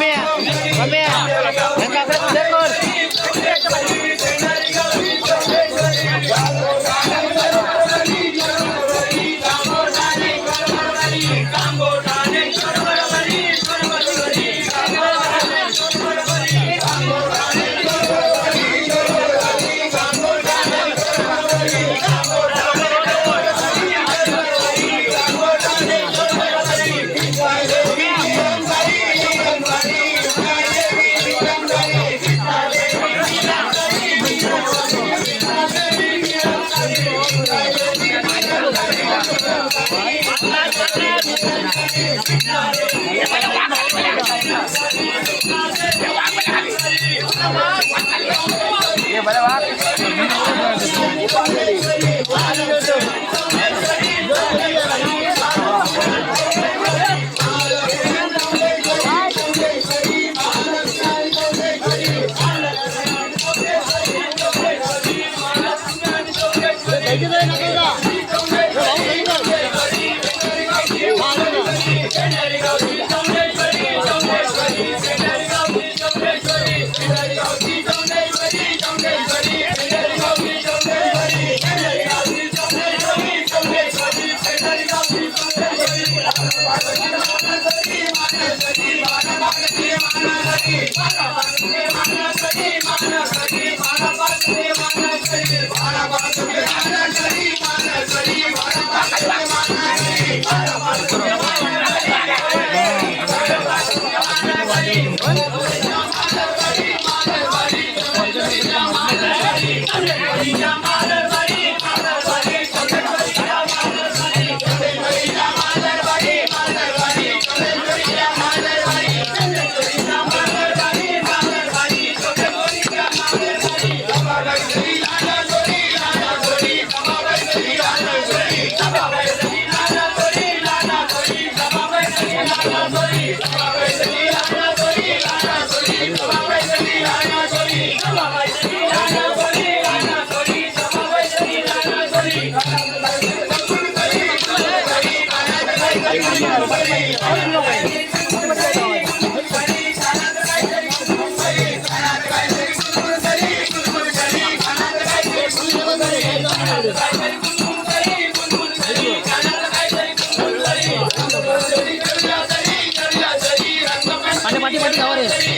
แม่ล Pati pati pati Thank you. అంటే మట్టి మట్టి కవర్ వేసి